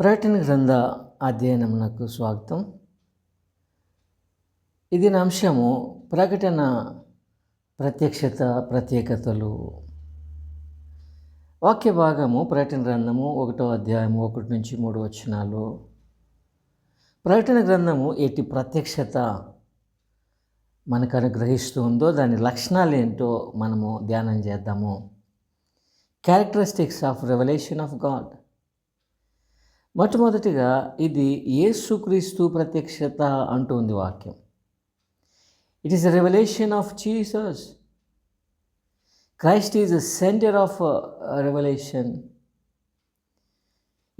ప్రకటన గ్రంథ అధ్యయనమునకు స్వాగతం. ఇది నా అంశము ప్రకటన ప్రత్యక్షత ప్రత్యేకతలు. వాక్య భాగము ప్రకటన గ్రంథము ఒకటో అధ్యాయము ఒకటి నుంచి మూడు వచనాలు. ప్రకటన గ్రంథము ఎట్టి ప్రత్యక్షత మనకు అనుగ్రహిస్తుందో దాని లక్షణాలు ఏంటో మనము ధ్యానం చేద్దాము. Characteristics of revolution of God మొట్టమొదటిగా ఇది యేసుక్రీస్తు ప్రత్యక్షత అంటుంది వాక్యం. It is revolution of Jesus Christ is the centre of revolution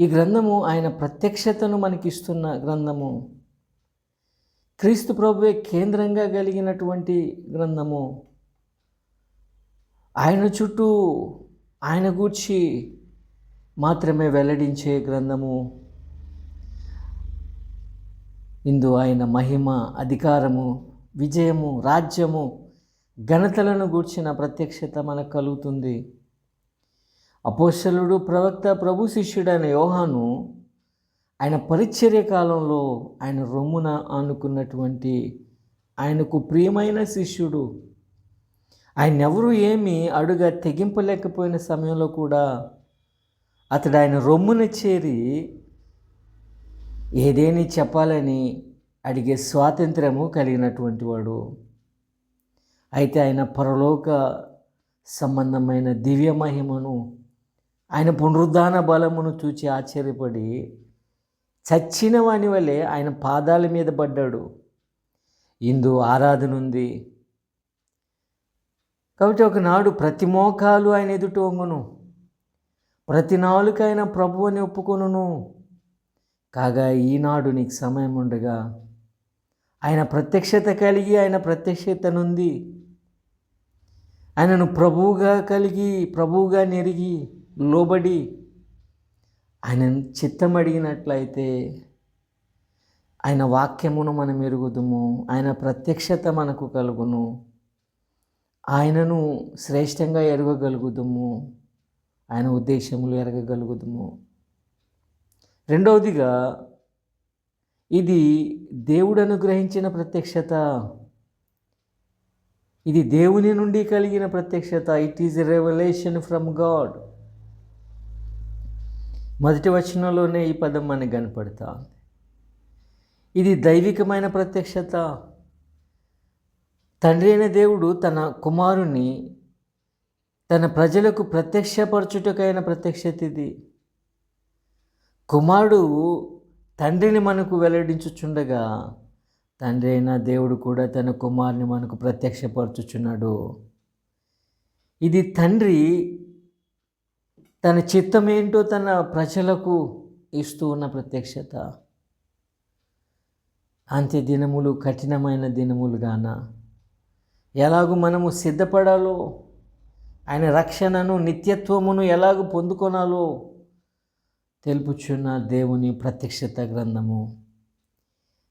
ఈ గ్రంథము ఆయన ప్రత్యక్షతను మనకిస్తున్న గ్రంథము. క్రీస్తు ప్రభువే కేంద్రంగా కలిగినటువంటి గ్రంథము. ఆయన చుట్టూ ఆయన గూర్చి మాత్రమే వెల్లడించే గ్రంథము. ఇందు ఆయన మహిమ అధికారము విజయము రాజ్యము ఘనతలను గూర్చిన ప్రత్యక్షత మనకు కలుగుతుంది. అపోషలుడు ప్రవక్త ప్రభు శిష్యుడైన యోహాను ఆయన పరిచర్య కాలంలో ఆయన రొమ్మున ఆనుకున్నటువంటి ఆయనకు ప్రియమైన శిష్యుడు. ఆయన ఎవరు ఏమి అడుగ తెగింపలేకపోయిన సమయంలో కూడా అతడు ఆయన రొమ్మున చేరి ఏదేని చెప్పాలని అడిగే స్వాతంత్రము కలిగినటువంటి వాడు. అయితే ఆయన పరలోక సంబంధమైన దివ్య మహిమను ఆయన పునరుద్ధాన బలమును చూచి ఆశ్చర్యపడి చచ్చిన వాని వలె ఆయన పాదాల మీద పడ్డాడు. ఇందు ఆరాధన ఉంది. కాబట్టి ఒకనాడు ప్రతి మోకాలు ఆయన ఎదుట వంగును. ప్రతి నాలుక ప్రభు అని ఒప్పుకొనును. కాగా ఈనాడు నీకు సమయం ఉండగా ఆయన ప్రత్యక్షత కలిగి ఆయన ప్రత్యక్షత నుండి ఆయనను ప్రభువుగా కలిగి ప్రభువుగా నెరిగి లోబడి ఆయనను చిత్తం అడిగినట్లయితే ఆయన వాక్యమును మనం ఎరుగుదుము ఆయన ప్రత్యక్షత మనకు కలుగును. ఆయనను శ్రేష్టంగా ఎరగగలుగుదుము. ఆయన ఉద్దేశములు ఎరగగలుగుదము. రెండవదిగా ఇది దేవుడు అనుగ్రహించిన ప్రత్యక్షత. ఇది దేవుని నుండి కలిగిన ప్రత్యక్షత. It is revolution from God మొదటి వచనంలోనే ఈ పదం మనకు కనపడతా ఉంది ఇది దైవికమైన ప్రత్యక్షత. తండ్రి అయిన దేవుడు తన కుమారుని తన ప్రజలకు ప్రత్యక్షపరచుటకైన ప్రత్యక్షత ఇది కుమారుడు తండ్రిని మనకు వెల్లడించుచుండగా తండ్రి అయిన దేవుడు కూడా తన కుమారుని మనకు ప్రత్యక్షపరచుచున్నాడు. ఇది తండ్రి తన చిత్తం ఏంటో తన ప్రజలకు ఇస్తూ ఉన్న ప్రత్యక్షత. అంత్య దినములు కఠినమైన దినములుగాన ఎలాగూ మనము సిద్ధపడాలో ఆయన రక్షణను నిత్యత్వమును ఎలాగ పొందుకోనాలో తెలుపుచున్న దేవుని ప్రత్యక్షత గ్రంథము.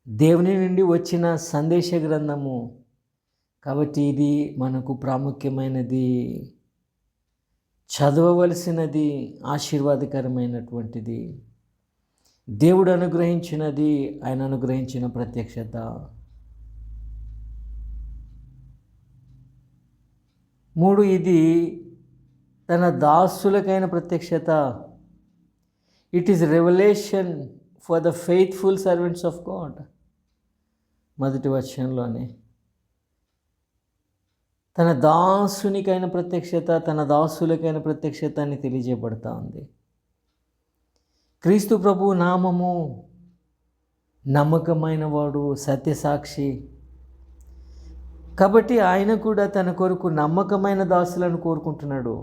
దేవుని నుండి వచ్చిన సందేశ గ్రంథము. కాబట్టి ఇది మనకు ప్రాముఖ్యమైనది చదవవలసినది ఆశీర్వాదకరమైనటువంటిది. దేవుడు అనుగ్రహించినది ఆయన అనుగ్రహించిన ప్రత్యక్షత. మూడు ఇది తన దాసులకైన ప్రత్యక్షత. It is revolution for the faithful servants of God మొదటి వచనంలోనే. తన దాసునికైన ప్రత్యక్షత తన దాసులకైన ప్రత్యక్షత అని తెలియజేయబడతా ఉంది. క్రీస్తు ప్రభు నామము నమ్మకమైన వాడు సత్యసాక్షి. కాబట్టి ఆయన కూడా తన కొరకు నమ్మకమైన దాసులను కోరుకుంటున్నాడు.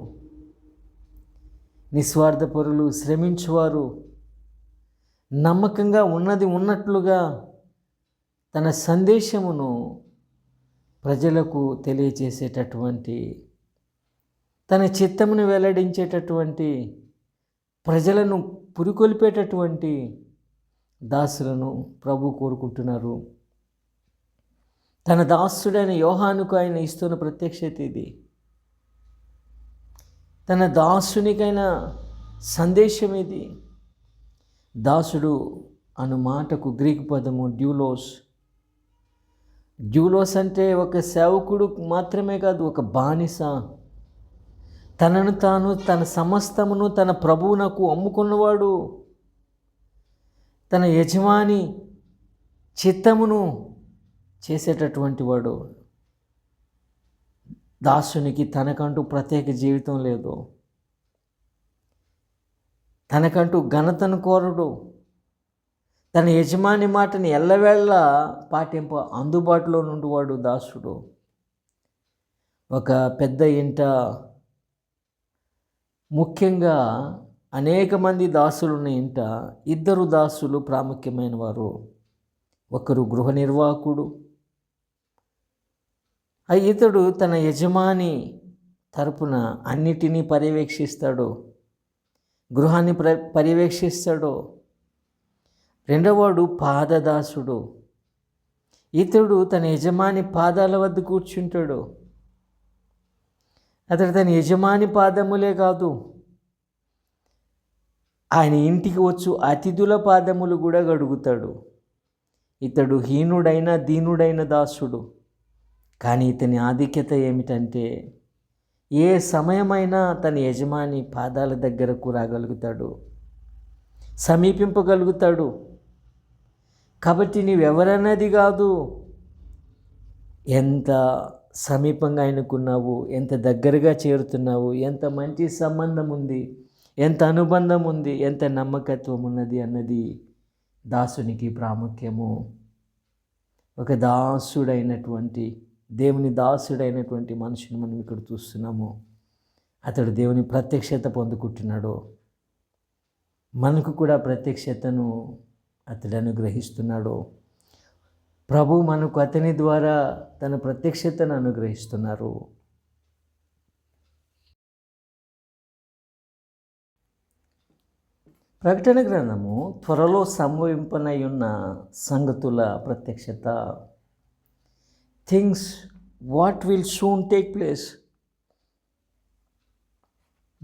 నిస్వార్థపరులు శ్రమించువారు నమ్మకంగా ఉన్నది ఉన్నట్లుగా తన సందేశమును ప్రజలకు తెలియచేసేటటువంటి తన చిత్తమును వెల్లడించేటటువంటి ప్రజలను పురికొల్పేటటువంటి దాసులను ప్రభు కోరుకుంటున్నారు. తన దాసుడైన యోహానుకు ఆయన ఇస్తున్న ప్రత్యక్షత ఇది. తన దాసునికైన సందేశం ఇది. దాసుడు అను మాటకు గ్రీక్ పదము డ్యూలోస్. డ్యూలోస్ అంటే ఒక సేవకుడు మాత్రమే కాదు ఒక బానిస. తనను తాను తన సమస్తమును తన ప్రభువునకు అమ్ముకున్నవాడు. తన యజమాని చిత్తమును చేసేటటువంటి వాడు దాసునికి తనకంటూ ప్రత్యేక జీవితం లేదు. తనకంటూ ఘనతను కోరడు. తన యజమాని మాటని ఎల్లవేళ్ళ పాటింప అందుబాటులో నుండివాడు దాసుడు. ఒక పెద్ద ఇంట ముఖ్యంగా అనేక మంది దాసులున్న ఇంట ఇద్దరు దాసులు ప్రాముఖ్యమైన వారు. ఒకరు గృహ నిర్వాహకుడు ఆ ఇతడు తన యజమాని తరపున అన్నిటినీ పర్యవేక్షిస్తాడు. గృహాన్ని ప్ర పర్యవేక్షిస్తాడు. రెండవవాడు పాదదాసుడు. ఇతడు తన యజమాని పాదాల వద్ద కూర్చుంటాడు. అతడు తన యజమాని పాదములే కాదు ఆయన ఇంటికి వచ్చు అతిథుల పాదములు కూడా గడుగుతాడు. ఇతడు హీనుడైన దీనుడైన దాసుడు. కానీ ఇతని ఆధిక్యత ఏమిటంటే ఏ సమయమైనా తన యజమాని పాదాల దగ్గరకు రాగలుగుతాడు సమీపింపగలుగుతాడు. కాబట్టి నీవెవరన్నది కాదు ఎంత సమీపంగా ఆయనకున్నావు ఎంత దగ్గరగా చేరుతున్నావు ఎంత మంచి సంబంధం ఉంది ఎంత అనుబంధం ఉంది ఎంత నమ్మకత్వం ఉన్నది అన్నది దాసునికి ప్రాముఖ్యము. ఒక దాసుడైనటువంటి దేవుని దాసుడైనటువంటి మనిషిని మనం ఇక్కడ చూస్తున్నాము. అతడు దేవుని ప్రత్యక్షత పొందుకుంటున్నాడు మనకు కూడా ప్రత్యక్షతను అతడు అనుగ్రహిస్తున్నాడు ప్రభు మనకు అతని ద్వారా తన ప్రత్యక్షతను అనుగ్రహిస్తున్నారు. ప్రకటన గ్రంథము త్వరలో సంభవింపనై ఉన్న సంగతుల ప్రత్యక్షత things what will soon take place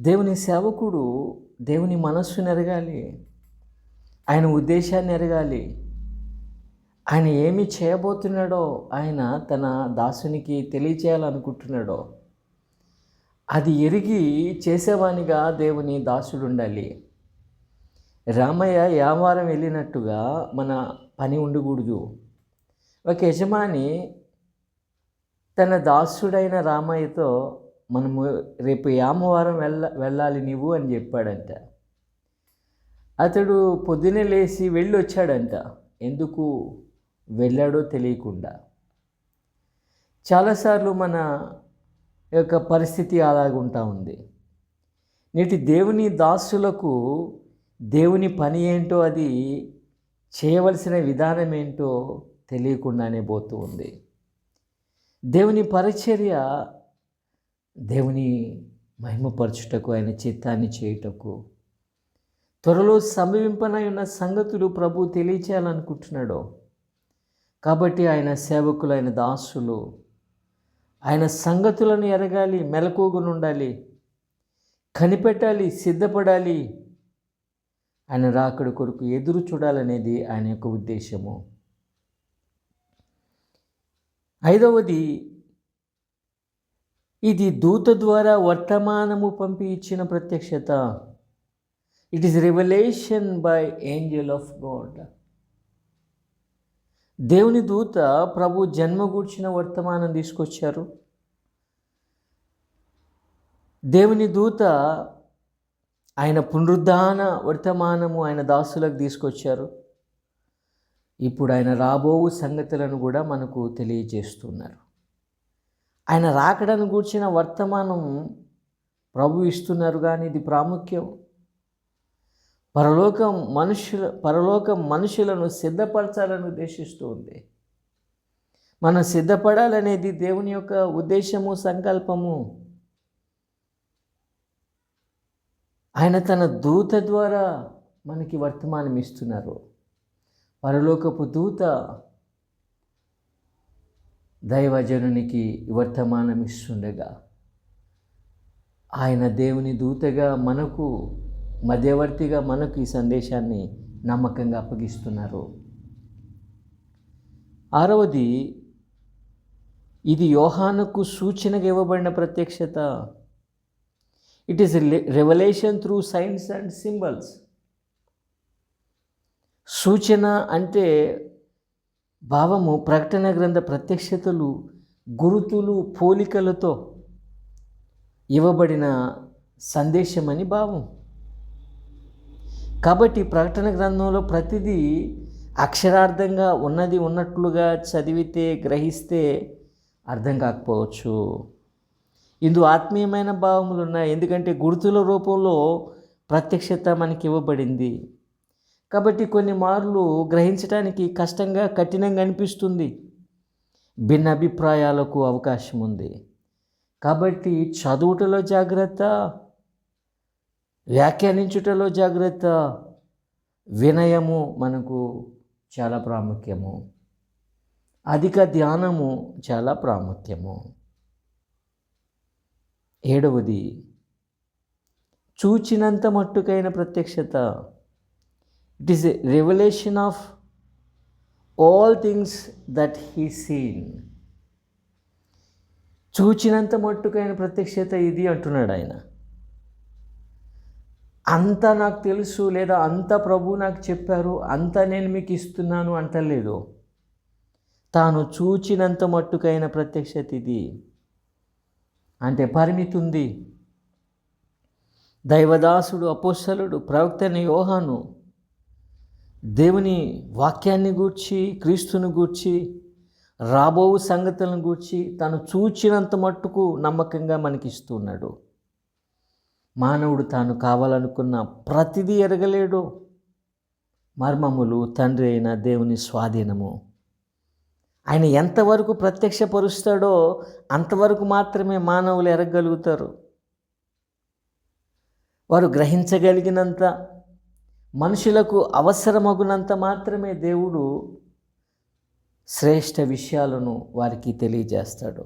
దేవుని సేవకుడు దేవుని మనస్సును ఎరగాలి ఆయన ఉద్దేశాన్ని ఎరగాలి. ఆయన ఏమి చేయబోతున్నాడో ఆయన తన దాసునికి తెలియచేయాలనుకుంటున్నాడో అది ఎరిగి చేసేవానిగా దేవుని దాసుడు ఉండాలి. రామయ్య వ్యాపారం వెళ్ళినట్టుగా మన పని ఉండకూడదు. ఒక యజమాని తన దాసుడైన రామయ్యతో మనము రేపు యామవారం వెళ్ళ వెళ్ళాలి నీవు అని చెప్పాడంట. అతడు పొద్దునే లేచి వెళ్ళి వచ్చాడంట ఎందుకు వెళ్ళాడో తెలియకుండా. చాలాసార్లు మన యొక్క పరిస్థితి అలాగుంటా ఉంది. నేటి దేవుని దాసులకు దేవుని పని ఏంటో అది చేయవలసిన విధానం ఏంటో తెలియకుండానే పోతూ ఉంది. దేవుని పరిచర్య దేవుని మహిమపరచుటకు ఆయన చిత్తాన్ని చేయుటకు త్వరలో సమీపింపనై ఉన్న సంగతులు ప్రభు తెలియచేయాలనుకుంటున్నాడు కాబట్టి ఆయన సేవకులు ఆయన దాసులు ఆయన సంగతులను ఎరగాలి మెలకువగా ఉండాలి కనిపెట్టాలి సిద్ధపడాలి. ఆయన రాకడి కొరకు ఎదురు చూడాలనేది ఆయన యొక్క ఉద్దేశము. ఐదవది ఇది దూత ద్వారా వర్తమానము పంపి ఇచ్చిన ప్రత్యక్షత. It is revelation by angel of God దేవుని దూత ప్రభు జన్మ గూర్చిన వర్తమానం తీసుకొచ్చారు. దేవుని దూత ఆయన పునరుద్ధాన వర్తమానము ఆయన దాసులకు తీసుకొచ్చారు. ఇప్పుడు ఆయన రాబోవు సంగతులను కూడా మనకు తెలియజేస్తున్నారు. ఆయన రాకడను గూర్చిన వర్తమానం ప్రభు ఇస్తున్నారు కానీ ఇది ప్రాముఖ్యం. పరలోకం మనుషుల పరలోకం మనుషులను సిద్ధపరచాలని ఉద్దేశిస్తూ ఉంది. మనం సిద్ధపడాలనేది దేవుని యొక్క ఉద్దేశము సంకల్పము. ఆయన తన దూత ద్వారా మనకి వర్తమానం ఇస్తున్నారు పరలోకపు దూత దైవజనునికి వర్తమానం ఇస్తుండగా ఆయన దేవుని దూతగా మనకు మధ్యవర్తిగా మనకు ఈ సందేశాన్ని నమ్మకంగా అప్పగిస్తున్నారు. ఆరవది ఇది యోహానుకు సూచనగా ఇవ్వబడిన ప్రత్యక్షత. It is revolution through signs and symbols సూచన అంటే భావము ప్రకటన గ్రంథ ప్రత్యక్షతలు గురుతులు పోలికలతో ఇవ్వబడిన సందేశమని భావం. కాబట్టి ప్రకటన గ్రంథంలో ప్రతిదీ అక్షరార్థంగా ఉన్నది ఉన్నట్లుగా చదివితే గ్రహిస్తే అర్థం కాకపోవచ్చు. ఇందు ఆత్మీయమైన భావములు ఉన్నాయి ఎందుకంటే గుర్తుల రూపంలో ప్రత్యక్షత మనకి ఇవ్వబడింది కాబట్టి కొన్ని మార్లు గ్రహించడానికి కష్టంగా కఠినంగా అనిపిస్తుంది. భిన్నాభిప్రాయాలకు అవకాశం ఉంది. కాబట్టి చదువుటలో జాగ్రత్త వ్యాఖ్యానించుటలో జాగ్రత్త. వినయము మనకు చాలా ప్రాముఖ్యము. అధిక ధ్యానము చాలా ప్రాముఖ్యము. ఏడవది చూచినంత మట్టుకైన ప్రత్యక్షత. It is a revolution of all things that he seen చూచినంత మట్టుకైన ప్రత్యక్షత ఇది అంటున్నాడు ఆయన. అంత నాకు తెలుసు లేదా అంత ప్రభు నాకు చెప్పారు అంత నేను మీకు ఇస్తున్నాను అంటలేదు. తాను చూచినంత మట్టుకైన ప్రత్యక్షత ఇది. అంటే పరిమితి ఉంది. దైవదాసుడు అపోసలుడు ప్రవక్తని యోహాను దేవుని వాక్యాన్ని గూర్చి క్రీస్తుని గూర్చి రాబో సంగతులను గూర్చి తను చూచినంత మట్టుకు నమ్మకంగా మనకిస్తున్నాడు. మానవుడు తాను కావాలనుకున్న ప్రతిదీ ఎరగలేడు. మర్మములు తండ్రి అయిన దేవుని స్వాధీనము. ఆయన ఎంతవరకు ప్రత్యక్షపరుస్తాడో అంతవరకు మాత్రమే మానవులు ఎరగగలుగుతారు. వారు గ్రహించగలిగినంత మనుషులకు అవసరమగునంత మాత్రమే దేవుడు శ్రేష్ఠ విషయాలను వారికి తెలియజేస్తాడు.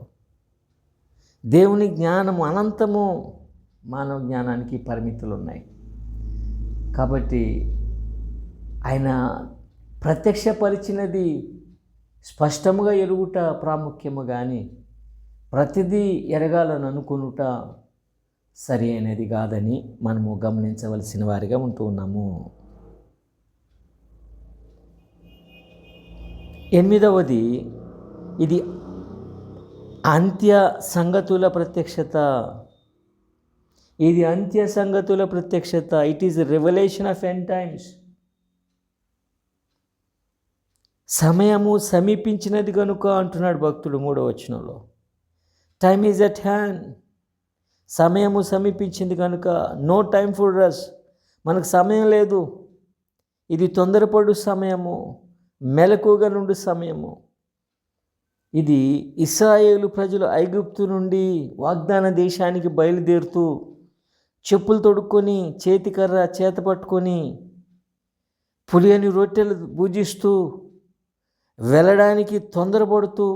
దేవుని జ్ఞానము అనంతము మానవ జ్ఞానానికి పరిమితులు ఉన్నాయి కాబట్టి ఆయన ప్రత్యక్షపరిచినది స్పష్టముగా ఎరుగుట ప్రాముఖ్యము కానీ ప్రతిదీ ఎరగాలని అనుకునుట సరి అయినది కాదని మనము గమనించవలసిన వారిగా ఉంటూ ఉన్నాము. ఎనిమిదవది ఇది అంత్య సంగతుల ప్రత్యక్షత. ఇది అంత్య సంగతుల ప్రత్యక్షత it is revolution of end times సమయము సమీపించినది కనుక అంటున్నాడు భక్తుడు మూడో వచనంలో. టైమ్ ఈజ్ అట్ హ్యాండ్ సమయము సమీపించింది కనుక నో టైం ఫర్ రస్ మనకు సమయం లేదు. ఇది తొందరపడు సమయము మెలకుగా నుండి సమయము. ఇది ఇస్రాయేలు ప్రజలు ఐగుప్తు నుండి వాగ్దాన దేశానికి బయలుదేరుతూ చెప్పులు తొడుక్కొని చేతికర్ర చేత పట్టుకొని పులియని రొట్టెలు పూజిస్తూ వెళ్ళడానికి తొందరపడుతూ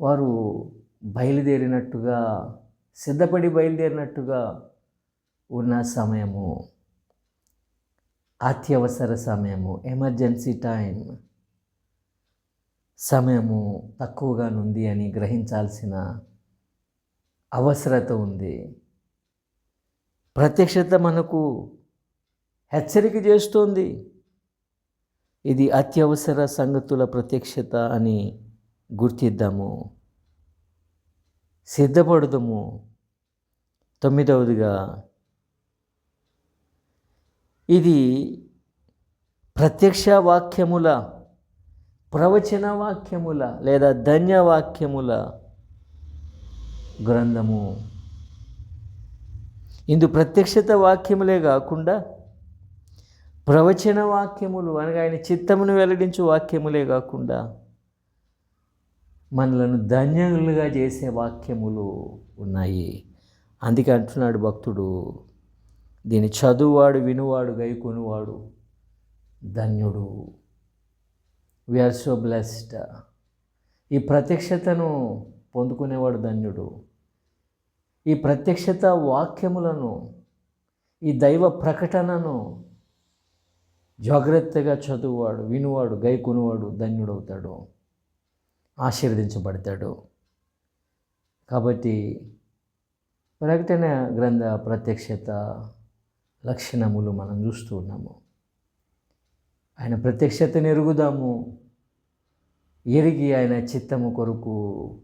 వారు బయలుదేరినట్టుగా సిద్ధపడి బయలుదేరినట్టుగా ఉన్న సమయము అత్యవసర సమయము ఎమర్జెన్సీ టైం సమయము తక్కువగా ఉంది అని గ్రహించాల్సిన అవసరత ఉంది. ప్రత్యక్షత మనకు హెచ్చరిక చేస్తోంది. ఇది అత్యవసర సంగతుల ప్రత్యక్షత అని గుర్తిద్దాము. సిద్ధపడదము. తొమ్మిదవదిగా. ఇది ప్రత్యక్ష వాక్యముల ప్రవచన వాక్యముల లేదా ధన్యవాక్యముల గ్రంథము. ఇందు ప్రత్యక్షత వాక్యములే కాకుండా ప్రవచన వాక్యములు అనగా ఆయన చిత్తమును వెల్లడించు వాక్యములే కాకుండా మనలను ధన్యులుగా చేసే వాక్యములు ఉన్నాయి. అందుకే అంటున్నాడు భక్తుడు దీని చదువువాడు వినువాడు గైకొనువాడు ధన్యుడు. వీఆర్ సో బ్లెస్డ్ ఈ ప్రత్యక్షతను పొందుకునేవాడు ధన్యుడు. ఈ ప్రత్యక్షత వాక్యములను ఈ దైవ ప్రకటనను జాగ్రత్తగా చదువువాడు వినువాడు గైకొనువాడు ధన్యుడవుతాడు. ఆశీర్వదించబడతాడు. కాబట్టి ప్రకటన గ్రంథ ప్రత్యక్షత లక్షణములు మనం చూస్తూ ఉన్నాము. ఆయన ప్రత్యక్షతను ఎరుగుదాము ఎరిగి ఆయన చిత్తము కొరకు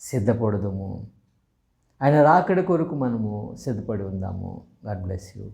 సిద్ధపడదాము. ఆయన రాకడ కొరకు మనము సిద్ధపడి ఉందాము. God bless you.